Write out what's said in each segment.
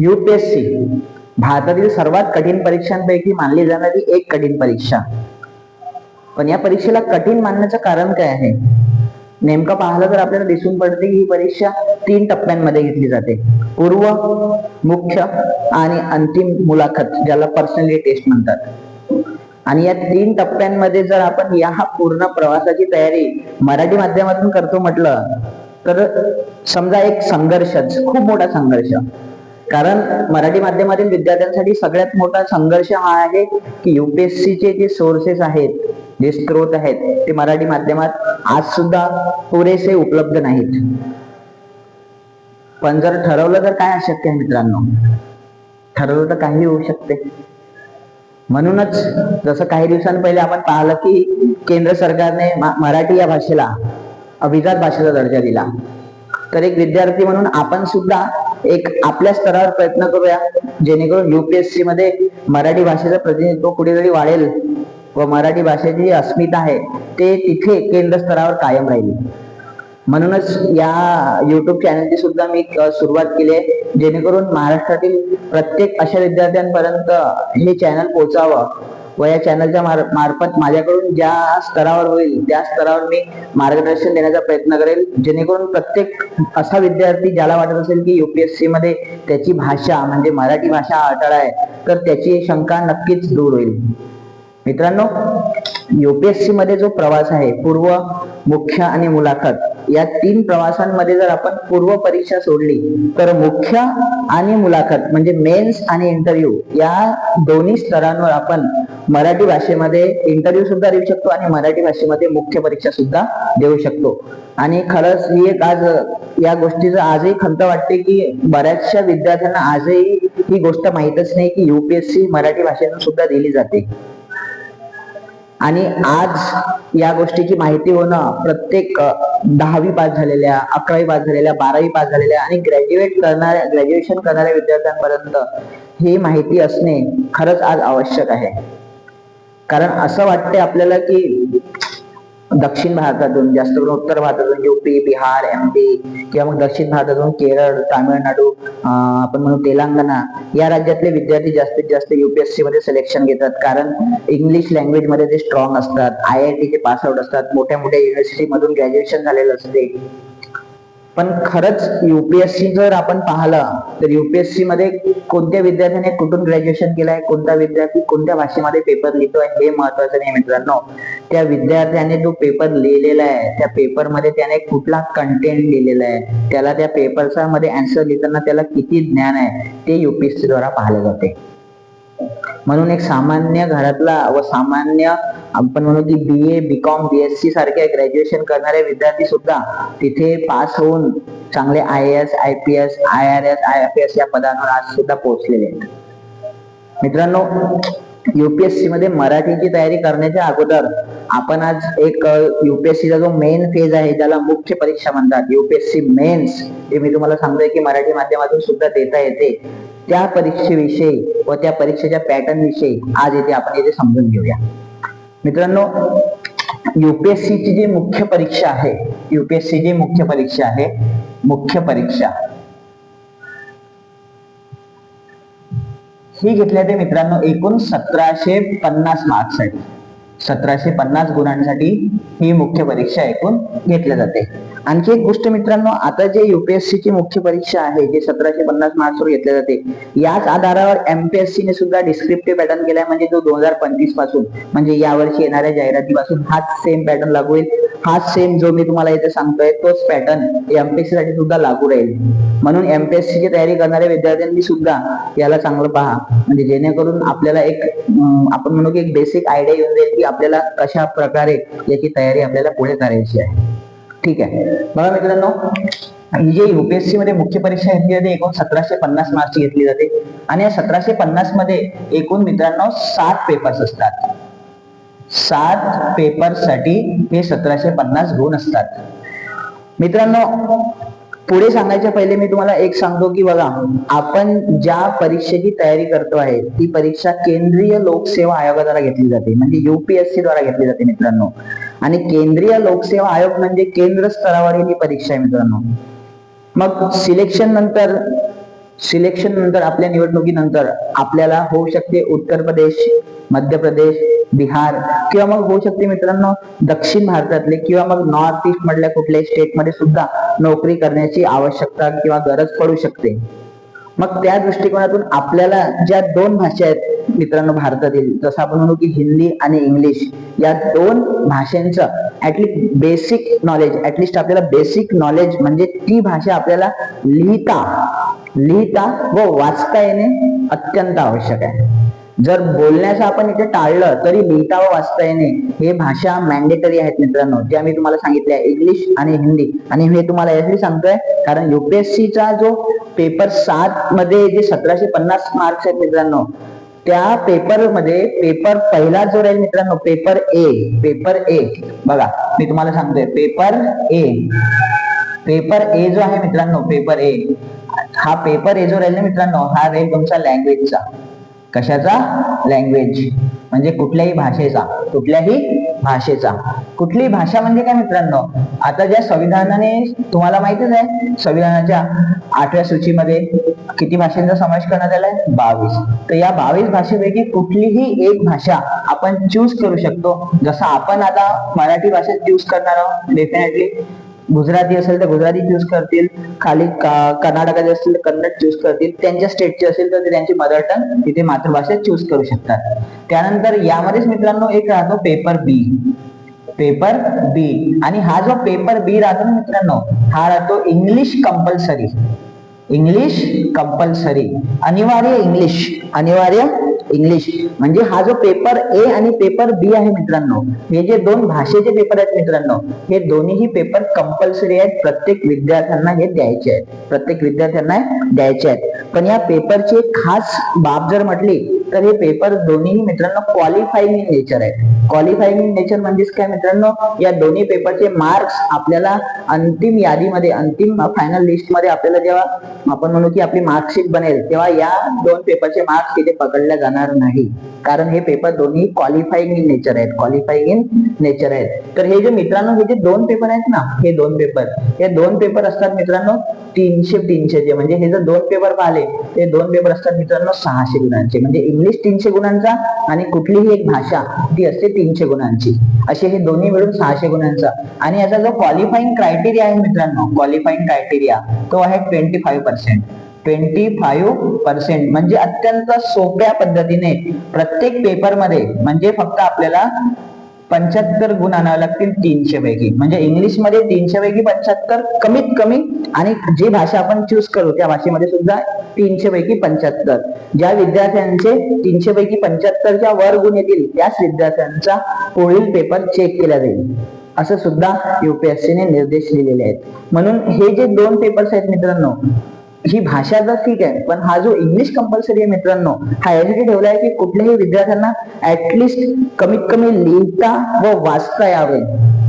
UPSC भारतातील सर्वात कठीण परीक्षांपैकी मानली जाणारी एक कठीण परीक्षा. पण या परीक्षेला कठीण मानण्याचं कारण काय आहे? नेमकं पाहिलं तर आपल्याला दिसून पडते की ही परीक्षा तीन टप्प्यांमध्ये घेतली जाते. पूर्व मुख्य आणि अंतिम मुलाखत ज्याला पर्सनली टेस्ट म्हणतात. आणि या तीन टप्प्यांमध्ये जर आपण या पूर्ण प्रवासाची तयारी मराठी माध्यमातून करतो म्हटलं तर समजा एक संघर्षच खूप मोठा संघर्ष. कारण मराठी माध्यमातील विद्यार्थ्यांसाठी सगळ्यात मोठा संघर्ष हा आहे की युपीएससीचे जे सोर्सेस आहेत जे स्त्रोत आहेत ते मराठी माध्यमात आज सुद्धा पुरेसे उपलब्ध नाहीत. पण जर ठरवलं तर काय अशक्य आहे मित्रांनो? ठरवलं तर काही होऊ शकते. म्हणूनच जसं काही दिवसांपहिले आपण पाहिलं की केंद्र सरकारने मराठी या भाषेला अभिजात भाषेचा दर्जा दिला. तर एक विद्यार्थी म्हणून आपण सुद्धा एक आपल्या स्तरावर प्रयत्न करूया जेणेकरून युपीएससी मध्ये मराठी भाषेचं प्रतिनिधित्व कुठेतरी वाढेल व मराठी भाषेची जी अस्मिता आहे ते तिथे केंद्र स्तरावर कायम राहील. म्हणूनच या युट्यूब चॅनलची सुद्धा मी सुरुवात केली आहे जेणेकरून महाराष्ट्रातील प्रत्येक अशा विद्यार्थ्यांपर्यंत हे चॅनल पोचावं. व या चॅनलच्या मार मार्फत माझ्याकडून ज्या स्तरावर होईल त्या स्तरावर मी मार्गदर्शन देण्याचा प्रयत्न करेल. जेणेकरून प्रत्येक असा विद्यार्थी ज्याला वाटत असेल की युपीएससी मध्ये त्याची भाषा म्हणजे मराठी भाषा अडथळा आहे तर त्याची शंका नक्कीच दूर होईल. मित्रांनो युपीएससी मध्ये जो प्रवास आहे पूर्व मुख्य आणि मुलाखत या तीन प्रवासांमध्ये जर आपण पूर्व परीक्षा सोडली तर मुख्य आणि मुलाखत म्हणजे मेन्स आणि इंटरव्ह्यू या दोन्ही स्तरांवर आपण मराठी भाषेमध्ये इंटरव्ह्यू सुद्धा देऊ शकतो आणि मराठी भाषेमध्ये मुख्य परीक्षा सुद्धा देऊ शकतो. आणि खरंच ही एक आज या गोष्टीचं आजही खंत वाटते की बऱ्याचशा विद्यार्थ्यांना आजही ही गोष्ट माहीतच नाही की युपीएससी मराठी भाषेतून सुद्धा दिली जाते. आणि आज या गोष्टीची माहिती होणं प्रत्येक दहावी पास झालेल्या अकरावी पास झालेल्या बारावी पास झालेल्या आणि ग्रॅज्युएट करणाऱ्या ग्रॅज्युएशन करणाऱ्या विद्यार्थ्यांपर्यंत ही माहिती असणे खरंच आज आवश्यक आहे. कारण असं वाटते आपल्याला की दक्षिण भारतातून जास्त करून उत्तर भारतातून युपी बिहार एम पी किंवा मग दक्षिण भारतातून केरळ तामिळनाडू आपण म्हणू तेलंगणा या राज्यातले विद्यार्थी जास्तीत जास्त युपीएससी मध्ये सिलेक्शन घेतात. कारण इंग्लिश लँग्वेजमध्ये ते स्ट्रॉंग असतात. आय आय टी चे पास आउट असतात. मोठ्या मोठ्या युनिव्हर्सिटी मधून ग्रॅज्युएशन झालेलं असते. पण खरंच युपीएससी जर आपण पाहिलं तर युपीएससी मध्ये कोणत्या विद्यार्थ्याने कुठून ग्रॅज्युएशन केलंय कोणता विद्यार्थी कोणत्या भाषेमध्ये पेपर लिहितोय हे महत्वाचं नाही मित्रांनो. त्या विद्यार्थ्याने जो पेपर लिहिलेला आहे त्या पेपरमध्ये त्याने कुठला कंटेंट लिहिलेला आहे त्याला त्या पेपरचा मध्ये आन्सर लिहिताना त्याला किती ज्ञान आहे ते युपीएससी द्वारा पाहिलं जाते. म्हणून एक सामान्य घरातला व सामान्य आपण म्हणू की B A B com B S C सारख्या ग्रॅज्युएशन करणारे विद्यार्थी सुद्धा तिथे पास होऊन चांगले I S I P S I R S I F S या पदांवर आज सुद्धा पोहोचलेले आहेत. मित्रांनो युपीएससी मध्ये मराठीची तयारी करण्याच्या अगोदर आपण आज एक युपीएससीचा जो मेन फेज आहे ज्याला मुख्य परीक्षा म्हणतात युपीएससी मेन्स जे मी तुम्हाला सांगतोय की मराठी माध्यमातून सुद्धा देता येते. त्या परीक्षेविषयी व त्या परीक्षेच्या पॅटर्न विषयी आज इथे आपण इथे समजून घेऊया. मित्रांनो युपीएससी ची जी मुख्य परीक्षा आहे युपीएससी जी मुख्य परीक्षा आहे मुख्य परीक्षा. ही घेतल्या ते मित्रांनो एकूण सतराशे पन्नास मार्क्ससाठी. सतराशे पन्नास गुणांसाठी ही मुख्य परीक्षा एकूण घेतल्या जाते. आणखी एक गोष्ट मित्रांनो आता जे युपीएससी ची मुख्य परीक्षा आहे जे सतराशे पन्नास मार्क्सवर घेतल्या जाते याच आधारावर एमपीएससी ने सुद्धा डिस्क्रिप्टिव्ह पॅटर्न केलाय म्हणजे जो दोन हजार पंचवीसपासून. म्हणजे यावर्षी येणाऱ्या जाहिरातीपासून हाच सेम पॅटर्न लागू होईल. हाच सेम जो मी तुम्हाला इथे सांगतोय तोच पॅटर्न एमपीएससी साठी सुद्धा लागू राहील. म्हणून एमपीएससी ची तयारी करणाऱ्या विद्यार्थ्यांनी सुद्धा याला चांगलं पहा. म्हणजे जेणेकरून आपल्याला एक आपण म्हणू की एक बेसिक आयडिया येऊन जाईल की आपल्याला कशा प्रकारे याची तयारी आपल्याला पुढे करायची आहे. ठीक आहे. बघा मित्रांनो ही युपीएससी मध्ये मुख्य परीक्षा घेतली जाते एकूण सतराशे पन्नास मार्क्सची घेतली जाते. आणि या सतराशे पन्नासमध्ये एकूण मित्रांनो सात पेपर्स असतात. सात पेपरसाठी हे सतराशे पन्नास गुण असतात. मित्रांनो पुढे सांगायच्या पहिले मी तुम्हाला एक सांगतो की बघा आपण ज्या परीक्षेची तयारी करतो आहे ती परीक्षा केंद्रीय लोकसेवा आयोगाद्वारा घेतली जाते. म्हणजे युपीएससी द्वारा घेतली जाते मित्रांनो. आणि केंद्रीय लोकसेवा आयोग म्हणजे केंद्र स्तरावरील ही परीक्षा आहे मित्रांनो. मग सिलेक्शन नंतर सिलेक्शन नंतर आपल्या निवडणुकीनंतर आपल्याला होऊ शकते उत्तर प्रदेश मध्य प्रदेश बिहार किंवा मग होऊ शकते मित्रांनो दक्षिण भारतातले किंवा मग नॉर्थ ईस्ट मधल्या कुठल्याही स्टेटमध्ये सुद्धा नोकरी करण्याची आवश्यकता किंवा गरज पडू शकते. मग त्या दृष्टिकोनातून आपल्याला ज्या दोन भाषा आहेत मित्रांनो भारतातील जसं आपण म्हणू की हिंदी आणि इंग्लिश या दोन भाषांचं at least basic knowledge at least आपल्याला बेसिक नॉलेज म्हणजे ती भाषा आपल्याला लिहिता लिहिता व वाचता येणे अत्यंत आवश्यक आहे. जर बोलण्याचं आपण इथे टाळलं तरी लिहिता व वाचता येणे हे भाषा मॅन्डेटरी आहेत मित्रांनो. त्या मी तुम्हाला सांगितल्या इंग्लिश आणि हिंदी. आणि हे तुम्हाला यासाठी सांगतोय कारण युपीएससीचा जो पेपर सात मध्ये जे सतराशे पन्नास मार्क्स आहेत मित्रांनो त्या पेपरमध्ये पेपर पहिला जो राहील मित्रांनो पेपर ए पेपर ए बघा मी तुम्हाला सांगतोय पेपर ए पेपर ए जो आहे मित्रांनो पेपर ए हा पेपर ए जो राहील ना मित्रांनो हा राहील तुमचा लँग्वेजचा कशाचा? लँग्वेज म्हणजे कुठल्याही भाषेचा. कुठल्याही भाषेचा. कुठलीही भाषा म्हणजे काय मित्रांनो? आता ज्या संविधानाने तुम्हाला माहितीच आहे संविधानाच्या आठव्या सूचीमध्ये किती भाषांचा समावेश करण्यात आलाय? बावीस. तर या बावीस भाषेपैकी कुठलीही एक भाषा आपण चूज करू शकतो. जसं आपण आता मराठी भाषेत चूज करणार आहोत डेफिनेटली गुजराती असेल तर गुजराती चूज करतील. खाली कर्नाटकाचे असतील तर कन्नड चूज करतील. त्यांच्या स्टेटचे असेल तर ते त्यांची मदर टंग तिथे मातृभाषा चूज करू शकतात. त्यानंतर यामध्येच मित्रांनो एक राहतो पेपर बी पेपर बी आणि हा जो पेपर बी राहतो ना मित्रांनो हा राहतो इंग्लिश कंपल्सरी इंग्लिश कंपल्सरी अनिवार्य इंग्लिश अनिवार्य इंग्लिश म्हणजे हा जो पेपर ए आणि पेपर बी आहे मित्रांनो हे जे दोन भाषेचे पेपर आहेत मित्रांनो हे दोन्हीही पेपर कंपल्सरी आहेत. प्रत्येक विद्यार्थ्यांना हे द्यायचे आहेत. प्रत्येक विद्यार्थ्यांना द्यायचे आहेत. पण या पेपरची एक खास बाब जर म्हटली तर हे पेपर दोन्ही मित्रांनो क्वालिफाईंग इन नेचर आहेत. क्वालिफाईंग इन नेचर म्हणजेच काय मित्रांनो? या दोन्ही पेपरचे मार्क्स आपल्याला अंतिम यादीमध्ये अंतिम फायनल लिस्टमध्ये आपल्याला जेव्हा आपण म्हणू की आपली मार्कशीट बनेल तेव्हा या दोन पेपरचे मार्क्स तिथे पकडल्या जाणार नाही. कारण हे पेपर दोन्ही क्वालिफाईंग इन नेचर आहेत. क्वालिफाईंग इन नेचर आहेत. तर हे जे मित्रांनो हे जे दोन पेपर आहेत ना हे दोन पेपर हे दोन पेपर असतात मित्रांनो तीनशे तीनशेचे म्हणजे हे जर दोन पेपर पाहिले ते दोन पेपर असतात मित्रांनो सहाशे गुणांचे. म्हणजे इंग्लिश तीनशे गुणांचा आणि कुठलीही एक भाषा ती असते तीनशे गुणांची. असे हे दोन्ही मिळून सहाशे गुणांचा. आणि याचा जो क्वालिफाईंग क्रायटेरिया आहे मित्रांनो क्वालिफाईंग क्रायटेरिया तो आहे twenty five percent twenty five percent म्हणजे अत्यंत सोप्या पद्धतीने प्रत्येक पेपरमध्ये म्हणजे फक्त आपल्याला पंच्याहत्तर गुण आणावे लागतील तीनशे पैकी. म्हणजे इंग्लिशमध्ये तीनशे पैकी पंच्याहत्तर कमीत कमी आणि जी भाषा आपण चूज करू त्या भाषेमध्ये सुद्धा तीनशे पैकी पंच्याहत्तर. ज्या विद्यार्थ्यांचे तीनशे पैकी पंच्याहत्तरच्या वर गुण येतील त्याच विद्यार्थ्यांचा पुढील पेपर चेक केला जाईल. असं सुद्धा युपीएससीने निर्देश दिलेले आहेत. म्हणून हे जे दोन पेपर्स आहेत मित्रांनो ही भाषा तर ठीक आहे पण हा जो इंग्लिश कंपल्सरी आहे मित्रांनो हा यासाठी ठेवला आहे की कुठल्याही विद्यार्थ्यांना ऍटलिस्ट कमीत कमी लिहिता व वाचता यावे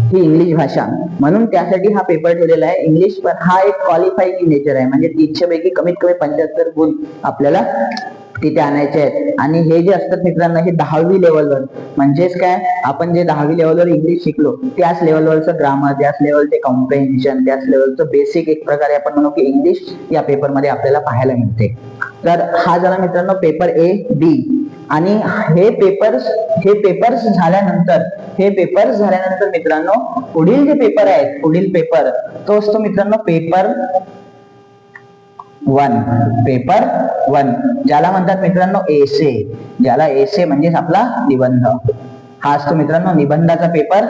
ही इंग्लिश भाषा. म्हणून त्यासाठी हा पेपर ठेवलेला आहे इंग्लिश पण हा एक क्वालिफाईंग नेचर आहे. म्हणजे तीनशे पैकी कमीत कमी पंच्याहत्तर गुण आपल्याला तिथे आणायचे आहेत. आणि हे जे असतात मित्रांनो हे दहावी लेवलवर म्हणजेच काय? आपण जे दहावी लेवलवर इंग्लिश शिकलो त्याच लेवलवरचं ग्रामर त्याच लेवलचे कॉम्प्रेन्शन त्याच लेवलचं बेसिक एक प्रकारे आपण म्हणू की इंग्लिश या पेपरमध्ये आपल्याला पाहायला मिळते. तर हा झाला मित्रांनो पेपर ए बी आणि हे पेपर्स हे पेपर्स झाल्यानंतर हे पेपर्स झाल्यानंतर मित्रांनो पुढील जे पेपर आहेत पुढील पेपर तो असतो मित्रांनो पेपर वन पेपर वन ज्याला म्हणतात मित्रांनो एसे ज्याला एसे म्हणजेच आपला निबंध. हा असतो मित्रांनो निबंधाचा पेपर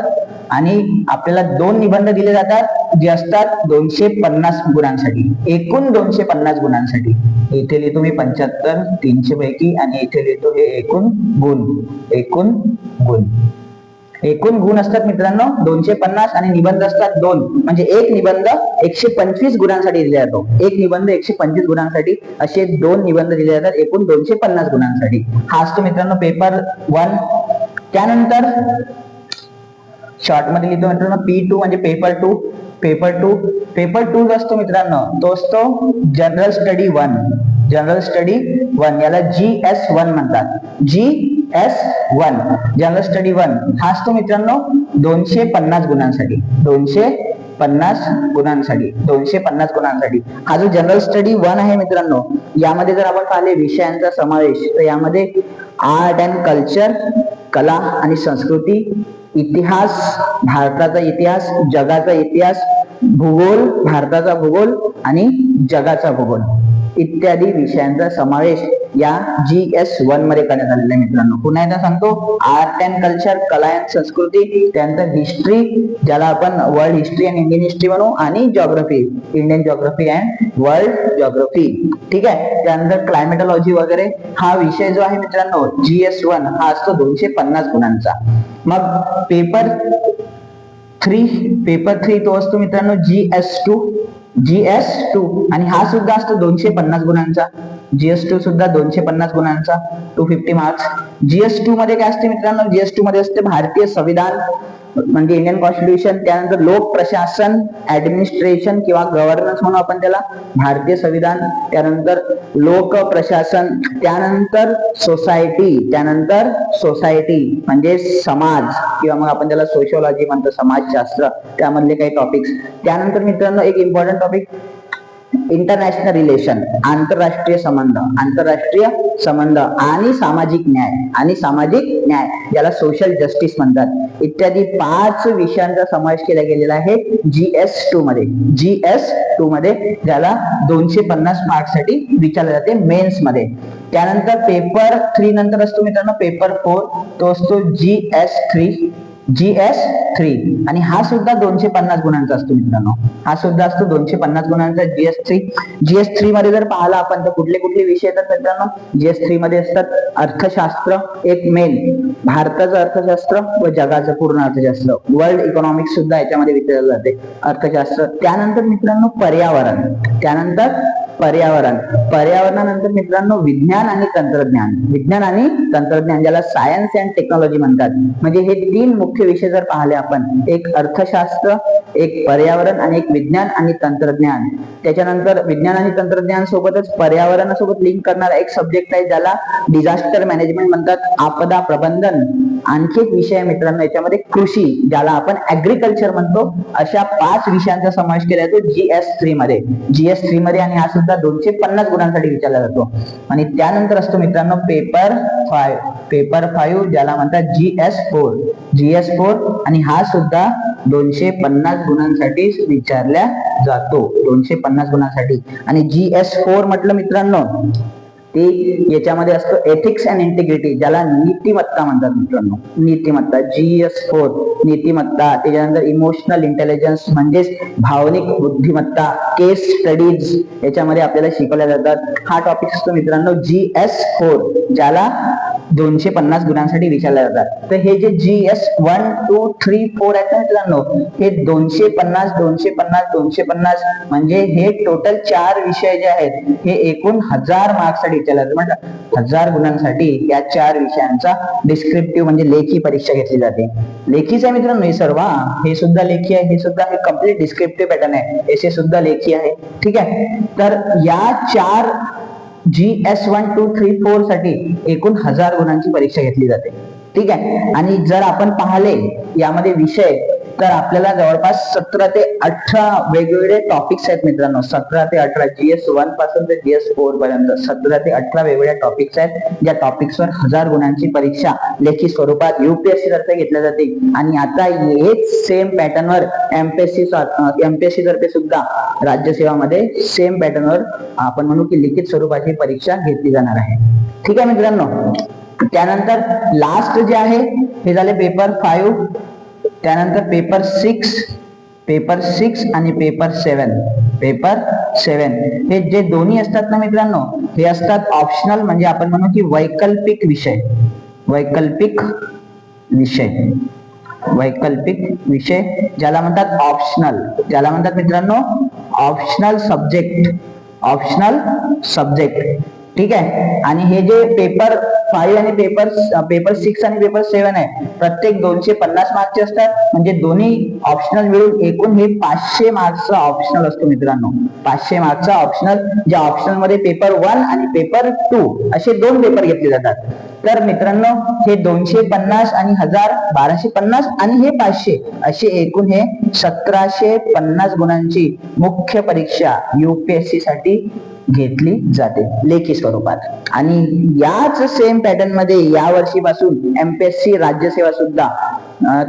आणि आपल्याला दोन निबंध दिले जातात जे असतात दोनशे पन्नास गुणांसाठी. एकूण दोनशे पन्नास गुणांसाठी. इथे लिहितो मी पंच्याहत्तर तीनशे पैकी आणि इथे लिहितो हे एकूण गुण. एकूण गुण. एकूण गुण असतात मित्रांनो दोनशे पन्नास आणि निबंध असतात दोन. म्हणजे एक निबंध एकशे पंचवीस गुणांसाठी दिला जातो. एक निबंध एकशे पंचवीस गुणांसाठी असे दोन निबंध दिले जातात एकूण दोनशे पन्नास गुणांसाठी. हा असतो मित्रांनो पेपर वन त्यानंतर शॉर्टमध्ये लिहितो मित्रांनो पी टू म्हणजे paper two paper two paper two जो असतो मित्रांनो तो असतो general study one general study one याला जी एस वन म्हणतात. G S one general study one हा असतो मित्रांनो दोनशे पन्नास गुणांसाठी. दोनशे पन्नास गुणांसाठी. दोनशे पन्नास गुणांसाठी. हा जो जनरल स्टडी वन आहे मित्रांनो यामध्ये जर आपण पाहिले विषयांचा समावेश तर यामध्ये आर्ट अँड कल्चर कला आणि संस्कृती इतिहास भारताचा इतिहास जगाचा इतिहास भूगोल भारताचा भूगोल आणि जगाचा भूगोल. इत्यादी विषयांचा समावेश या जी एस वनमध्ये करण्यात आलेला आहे मित्रांनो. पुन्हा एकदा सांगतो आर्ट अँड कल्चर कला अँड संस्कृती त्यानंतर हिस्ट्री ज्याला आपण world history and Indian history म्हणू आणि geography Indian geography and world geography ठीक आहे? त्यानंतर क्लायमेटॉलॉजी वगैरे हा विषय जो आहे मित्रांनो जी एस वन हा असतो दोनशे पन्नास गुणांचा. मग पेपर थ्री पेपर थ्री तो असतो मित्रांनो G S two G S two आणि हा सुद्धा असतो दोनशे पन्नास गुणांचा. जीएस टू सुद्धा दोनशे पन्नास गुणांचा two fifty marks G S two मध्ये काय असते मित्रांनो? जीएस टू मध्ये असते भारतीय संविधान म्हणजे इंडियन कॉन्स्टिट्यूशन त्यानंतर लोक प्रशासन ऍडमिनिस्ट्रेशन किंवा गव्हर्नन्स म्हणून आपण त्याला. भारतीय संविधान त्यानंतर लोक प्रशासन त्यानंतर सोसायटी त्यानंतर सोसायटी म्हणजे समाज किंवा मग आपण त्याला सोशिओलॉजी म्हणतो समाजशास्त्र त्यामधले काही टॉपिक्स त्यानंतर मित्रांनो एक इम्पॉर्टंट टॉपिक इंटरनॅशनल रिलेशन आंतरराष्ट्रीय संबंध आंतरराष्ट्रीय संबंध आणि सामाजिक न्याय आणि सामाजिक न्याय ज्याला सोशल जस्टिस म्हणतात. इत्यादी पाच विषयांचा समावेश केला गेलेला आहे जी एस टू मध्ये. जी एस टू मध्ये ज्याला दोनशे पन्नास मार्क्ससाठी विचारले जाते मेन्समध्ये. त्यानंतर पेपर थ्री नंतर असतो मित्रांनो पेपर फोर तो असतो G S three G S three आणि हा सुद्धा दोनशे पन्नास गुणांचा असतो मित्रांनो. हा सुद्धा असतो दोनशे पन्नास गुणांचा जीएस थ्री जीएस थ्री मध्ये जर पाहिला आपण तर कुठले कुठले विषय येतात मित्रांनो? जीएस थ्री मध्ये असतात अर्थशास्त्र एक मेन भारताचं अर्थशास्त्र व जगाचं पूर्ण अर्थशास्त्र. वर्ल्ड इकॉनॉमिक्स सुद्धा याच्यामध्ये विचारलं जाते. अर्थशास्त्र. त्यानंतर मित्रांनो पर्यावरण. त्यानंतर पर्यावरण. पर्यावरणानंतर मित्रांनो विज्ञान आणि तंत्रज्ञान. विज्ञान आणि तंत्रज्ञान ज्याला सायन्स अँड टेक्नॉलॉजी म्हणतात. म्हणजे हे तीन मुख्य मुख्य विषय जर पाहिले आपण एक अर्थशास्त्र एक पर्यावरण आणि एक विज्ञान आणि तंत्रज्ञान. त्याच्यानंतर विज्ञान आणि तंत्रज्ञान सोबतच पर्यावरणासोबत लिंक करणारा एक सब्जेक्ट आहे ज्याला डिझास्टर मॅनेजमेंट म्हणतात. आपदा प्रबंधन. आणखी एक विषय आहे मित्रांनो याच्यामध्ये कृषी ज्याला आपण ऍग्रिकल्चर म्हणतो. अशा पाच विषयांचा समावेश केला जातो जी एस थ्री मध्ये. जी एस थ्री मध्ये आणि हा सुद्धा दोनशे पन्नास गुणांसाठी विचारला जातो. आणि त्यानंतर असतो मित्रांनो पेपर फाय पेपर फाईव्ह ज्याला म्हणतात G S four G plus four आणि हा सुद्धा दोनशे पन्नास गुणांसाठी विचारल्या जातो. दोनशे पन्नास गुणांसाठी. आणि जी एस फोर म्हटलं मित्रांनो ते याच्यामध्ये असतो एथिक्स अँड इंटिग्रिटी ज्याला नीतिमत्ता म्हणतात मित्रांनो. नीतिमत्ता जी एस फोर नीतिमत्ता त्याच्यानंतर इमोशनल इंटेलिजन्स म्हणजेच भावनिक बुद्धिमत्ता केस स्टडीज याच्यामध्ये आपल्याला शिकवल्या जातात. हा टॉपिक असतो मित्रांनो जी एस फोर ज्याला दोनशे पन्नास गुणांसाठी विचारले जातात. तर हे जे G S one two three four आहेत ना मित्रांनो हे दोनशे पन्नास दोनशे पन्नास दोनशे पन्नास म्हणजे हे टोटल चार विषय जे आहेत हे एकूण हजार मार्क्ससाठी विचारले जातात. म्हणजे हजार गुणांसाठी या चार विषयांचा डिस्क्रिप्टिव्ह म्हणजे लेखी परीक्षा घेतली जाते. लेखीच आहे मित्रांनो हे सर्व हे. सुद्धा लेखी आहे हे सुद्धा हे कंप्लीट डिस्क्रिप्टिव्ह पॅटर्न आहे. एसे सुद्धा लेखी आहे. ठीक आहे? तर या चार G S one two three फोरसाठी एकूण हजार गुणांची परीक्षा घेतली जाते. ठीक आहे? आणि जर आपण पाहिले यामध्ये विषय तर आपल्याला जवळपास सतरा ते अठरा वेगवेगळे टॉपिक्स आहेत मित्रांनो. सतरा ते अठरा जीएस वनपासून ते जीएस फोर पर्यंत. सतरा ते अठरा वेगवेगळ्या टॉपिक्स आहेत. ज्या टॉपिक्सवर हजार गुणांची परीक्षा लेखी स्वरूपात युपीएससी तर्फे घेतल्या जाते. आणि आता हेच सेम पॅटर्नवर एमपीएससी एमपीएससी तर्फे सुद्धा राज्यसेवामध्ये सेम पॅटर्नवर आपण म्हणू की लिखित स्वरूपाची परीक्षा घेतली जाणार आहे. ठीक आहे मित्रांनो. त्यानंतर लास्ट जे आहे हे झाले पेपर फाईव्ह त्यानंतर पेपर सिक्स पेपर सिक्स आणि पेपर सेवन पेपर सेवन हे जे दोन्ही असतात ना मित्रांनो हे असतात ऑप्शनल म्हणजे आपण म्हणू की वैकल्पिक विषय. वैकल्पिक विषय. वैकल्पिक विषय ज्याला म्हणतात ऑप्शनल ज्याला म्हणतात मित्रांनो ऑप्शनल सब्जेक्ट ऑप्शनल सब्जेक्ट ठीक आहे? आणि हे जे पेपर फाईव्ह आणि पेपर पेपर सिक्स आणि पेपर सेव्हन आहे प्रत्येक दोनशे पन्नास मार्कचे असतात. म्हणजे दोन्ही ऑप्शनल मिळून एकूण हे पाचशे मार्क्सचा ऑप्शनल असतो मित्रांनो. पाचशे मार्क्सचा ऑप्शनल ज्या ऑप्शनलमध्ये पेपर वन आणि पेपर टू असे दोन पेपर घेतले जातात. तर मित्रांनो हे दोनशे पन्नास आणि हजार बाराशे पन्नास आणि हे पाचशे असे एकूण हे सतराशे पन्नास गुणांची मुख्य परीक्षा युपीएससी साठी घेतली जाते लेखी स्वरूपात. आणि याच सेम पॅटर्नमध्ये या वर्षीपासून एमपीएससी राज्यसेवा सुद्धा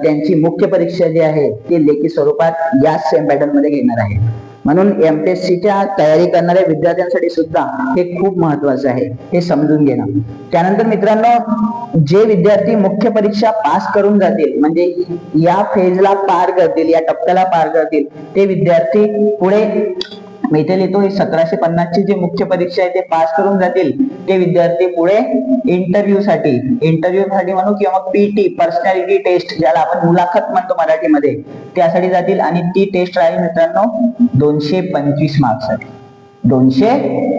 त्यांची मुख्य परीक्षा जी आहे ती लेखी स्वरूपात याच सेम पॅटर्नमध्ये घेणार आहे. म्हणून एमपीएससीच्या तयारी करणाऱ्या विद्यार्थ्यांसाठी सुद्धा हे खूप महत्वाचं आहे हे समजून घेणं. त्यानंतर मित्रांनो जे विद्यार्थी मुख्य परीक्षा पास करून जातील म्हणजे या फेजला पार करतील या टप्प्याला पार करतील ते विद्यार्थी पुढे मेथेल येतो. लिहितो सतराशे पन्नासची जी मुख्य परीक्षा आहे ते पास करून जातील. ते विद्यार्थी पुढे इंटरव्ह्यू साठी इंटरव्ह्यू साठी म्हणू किंवा मग पीटी पर्सनॅलिटी टेस्ट ज्याला आपण मुलाखत म्हणतो मराठीमध्ये त्यासाठी जातील. आणि ती टेस्ट राहील मित्रांनो दोनशे पंचवीस मार्क्ससाठी. दोनशे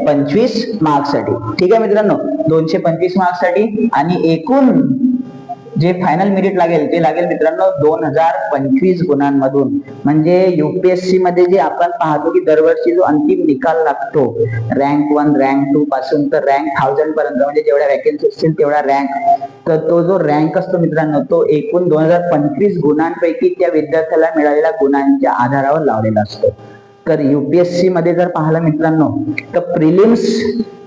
पंचवीस मार्क्ससाठी. ठीक आहे मित्रांनो? दोनशे पंचवीस मार्क्ससाठी. आणि एकूण जे फायनल मेरिट लागेल ते लागेल मित्रांनो दोन हजार पंचवीस गुणांमधून. म्हणजे युपीएससी मध्ये जे आपण पाहतो की दरवर्षी जो अंतिम निकाल लागतो रँक वन रँक टू पासून तर रँक थाउजंड पर्यंत म्हणजे जेवढ्या वॅकन्सी असतील तेवढा रँक तर तो जो रँक असतो मित्रांनो तो एकूण दोन हजार पंचवीस गुणांपैकी त्या विद्यार्थ्याला मिळालेल्या गुणांच्या आधारावर लावलेला असतो. तर युपीएससी मध्ये जर पाहिलं मित्रांनो तर प्रिलिम्स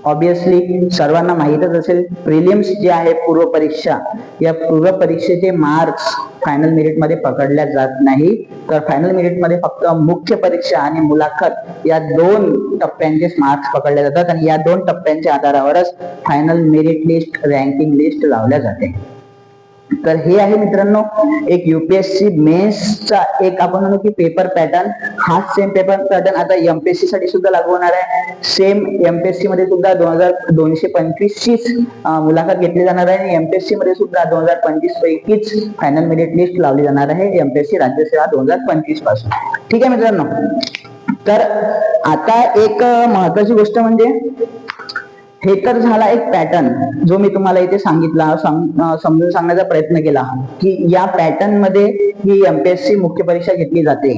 ऑब्विसली सर्वांना माहीतच असेल. प्रिलिम्स जे आहे पूर्व परीक्षा या पूर्व परीक्षेचे मार्क्स फायनल मेरिटमध्ये पकडल्या जात नाही. तर फायनल मेरिटमध्ये फक्त मुख्य परीक्षा आणि मुलाखत या दोन टप्प्यांचे मार्क्स पकडले जातात आणि या दोन टप्प्यांच्या आधारावरच final merit list ranking list लावल्या जाते. तर हे आहे मित्रांनो एक युपीएससी मेन्सचा एक आपण म्हणू की पेपर पॅटर्न हाच सेम पेपर पॅटर्न आता एमपीएससी साठी सुद्धा लागू होणार आहे. सेम एमपीएससी मध्ये सुद्धा दोन हजार दोनशे पंचवीस चीच मुलाखत घेतली जाणार आहे. आणि एमपीएससी मध्ये सुद्धा दोन हजार पंचवीस पैकीच फायनल मेरिट लिस्ट लावली जाणार आहे एमपीएससी राज्यसेवा दोन हजार पंचवीसपासून. ठीक आहे मित्रांनो. तर आता एक महत्वाची गोष्ट म्हणजे हे तर झाला एक पॅटर्न जो मी तुम्हाला इथे सांगितला समजून सांगण्याचा प्रयत्न केला की या पॅटर्नमध्ये ही एमपीएससी मुख्य परीक्षा घेतली जाते.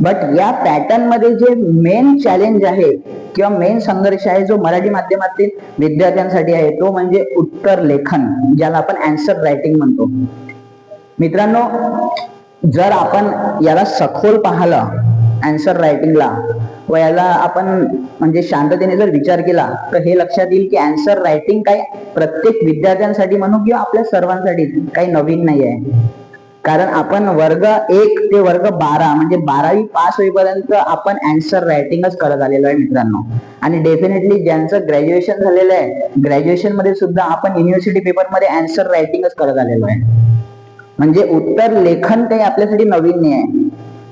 बट या पॅटर्नमध्ये जे मेन चॅलेंज आहे किंवा मेन संघर्ष आहे जो मराठी माध्यमातील विद्यार्थ्यांसाठी आहे तो म्हणजे उत्तर लेखन ज्याला आपण अँसर रायटिंग म्हणतो. मित्रांनो जर आपण याला सखोल पाहिलं अँसर रायटिंगला व याला आपण म्हणजे शांततेने जर विचार केला तर हे लक्षात येईल की अँसर रायटिंग काय प्रत्येक विद्यार्थ्यांसाठी म्हणू किंवा आपल्या सर्वांसाठी काही नवीन नाही आहे. कारण आपण वर्ग एक ते वर्ग बारा म्हणजे बारावी पास होईपर्यंत आपण अँसर रायटिंगच करत आलेलो आहे मित्रांनो. आणि डेफिनेटली ज्यांचं ग्रॅज्युएशन झालेलं आहे ग्रॅज्युएशनमध्ये सुद्धा आपण युनिव्हर्सिटी पेपरमध्ये अँसर रायटिंगच करत आलेलो आहे. म्हणजे उत्तर लेखन काही आपल्यासाठी नवीन नाही आहे.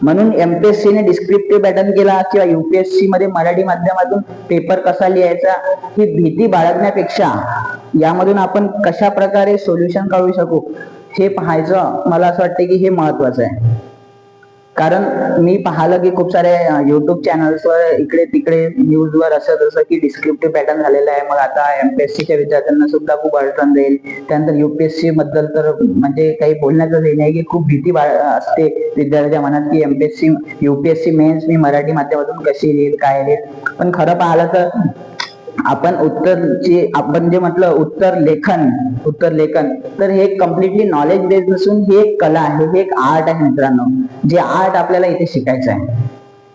म्हणून एमपीएससी ने डिस्क्रिप्टिव्ह पॅटर्न केला किंवा युपीएससी मध्ये मराठी माध्यमातून पेपर कसा लिहायचा ही भीती बाळगण्यापेक्षा यामधून आपण कशा प्रकारे सोल्युशन काढू शकू हे पाहायचं मला असं वाटतं की हे महत्वाचं आहे. कारण मी पाहिलं की खूप सारे युट्यूब चॅनल्सवर इकडे तिकडे न्यूजवर असं तसं की डिस्क्रिप्टिव्ह पॅटर्न झालेलं आहे. मग आता एमपीएससीच्या विद्यार्थ्यांना सुद्धा खूप अडचण जाईल त्यानंतर युपीएससी बद्दल तर म्हणजे काही बोलण्याचं हे नाही की खूप भीती असते विद्यार्थ्याच्या मनात की एमपीएससी युपीएससी मेन्स मी मराठी माध्यमातून कशी लिहिल काय लिहिल पण खरं पाहिलं तर आपण उत्तरची आपण जे म्हटलं उत्तर लेखन उत्तर लेखन तर हे कम्प्लिटली नॉलेज बेस्ड नसून ही एक कला आहे हे एक आर्ट आहे मित्रांनो. जे आर्ट आपल्याला इथे शिकायचं आहे.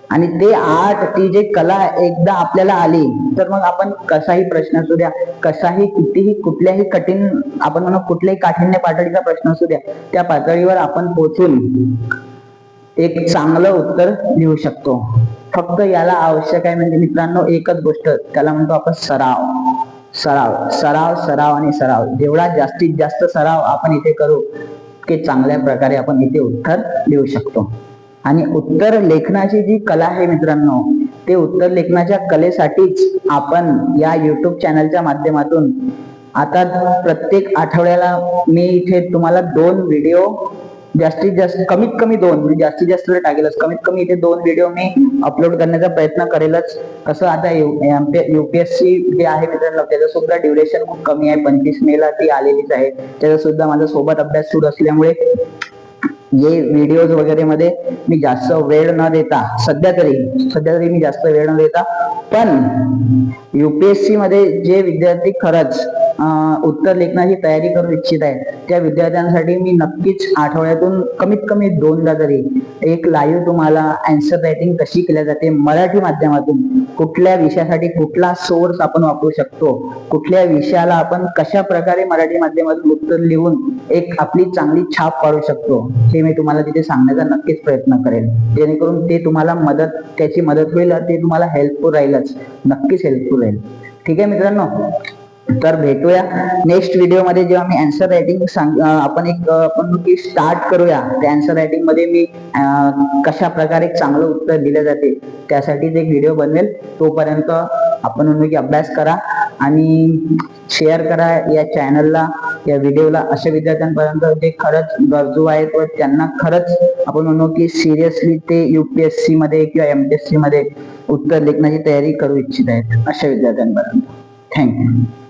आणि ते आर्ट ती जे कला एकदा आपल्याला आली तर मग आपण कसाही प्रश्न असू द्या कसाही कितीही कुठल्याही कठीण आपण म्हणू कुठल्याही काठिण्य पातळीचा प्रश्न असू द्या त्या पातळीवर आपण पोहोचून एक चांगलं उत्तर लिहू शकतो. फक्त याला आवश्यक आहे. म्हणजे मित्रांनो एकच गोष्ट त्याला म्हणतो आपण सराव. सराव. सराव सराव आणि सराव. जेवढा जास्तीत जास्त सराव आपण इथे करू ते चांगल्या प्रकारे आपण इथे उत्तर लिहू शकतो. आणि उत्तर लेखनाची जी कला आहे मित्रांनो ते उत्तर लेखनाच्या कलेसाठीच आपण या युट्यूब चॅनलच्या माध्यमातून आता प्रत्येक आठवड्याला मी इथे तुम्हाला दोन व्हिडिओ जास्तीत जास्त कमीत कमी दोन म्हणजे जास्तीत जास्त तर टाकेलच कमीत कमी इथे दोन व्हिडिओ मी अपलोड करण्याचा प्रयत्न करेलच. कसं आता युपीएससी जे आहे मित्रांनो त्याचं सुद्धा ड्युरेशन खूप कमी आहे. पंचवीस मे ला ती आलेलीच आहे. त्याचा सुद्धा माझा सोबत अभ्यास सुरू असल्यामुळे जे व्हिडिओज वगैरे मध्ये मी जास्त वेळ न देता सध्या तरी सध्या तरी मी जास्त वेळ न देता पण युपीएससी मध्ये जे विद्यार्थी खरंच उत्तर लेखनाची तयारी करू इच्छित आहे त्या विद्यार्थ्यांसाठी मी नक्कीच आठवड्यातून कमीत कमी दोनदा तरी एक लाईव्ह तुम्हाला अँसर रायटिंग कशी केल्या जाते मराठी माध्यमातून कुठल्या विषयासाठी कुठला सोर्स आपण वापरू शकतो कुठल्या विषयाला आपण कशा प्रकारे मराठी माध्यमातून उत्तर लिहून एक आपली चांगली छाप पाडू शकतो हे मी तुम्हाला तिथे सांगण्याचा नक्कीच प्रयत्न करेल. जेणेकरून ते तुम्हाला मदत त्याची मदत होईल आणि ते तुम्हाला हेल्पफुल राहीलच. नक्कीच हेल्पफुल राहील. ठीक आहे मित्रांनो? तर भेटूया. नेक्स्ट व्हिडिओमध्ये जेव्हा मी अँसर रायटिंग सांग आपण एक आपण की स्टार्ट करूया. त्या अँसर रायटिंगमध्ये मी कशा प्रकारे चांगलं उत्तर दिलं जाते त्यासाठीच एक व्हिडिओ बनवेल. तोपर्यंत आपण म्हणू की अभ्यास करा आणि शेअर करा या चॅनलला या व्हिडिओला अशा विद्यार्थ्यांपर्यंत जे खरंच गरजू आहेत व त्यांना खरंच आपण म्हणू की सिरियसली ते युपीएससी मध्ये किंवा एमपीएससी मध्ये उत्तर लेखनाची तयारी करू इच्छित आहेत अशा विद्यार्थ्यांपर्यंत. थँक्यू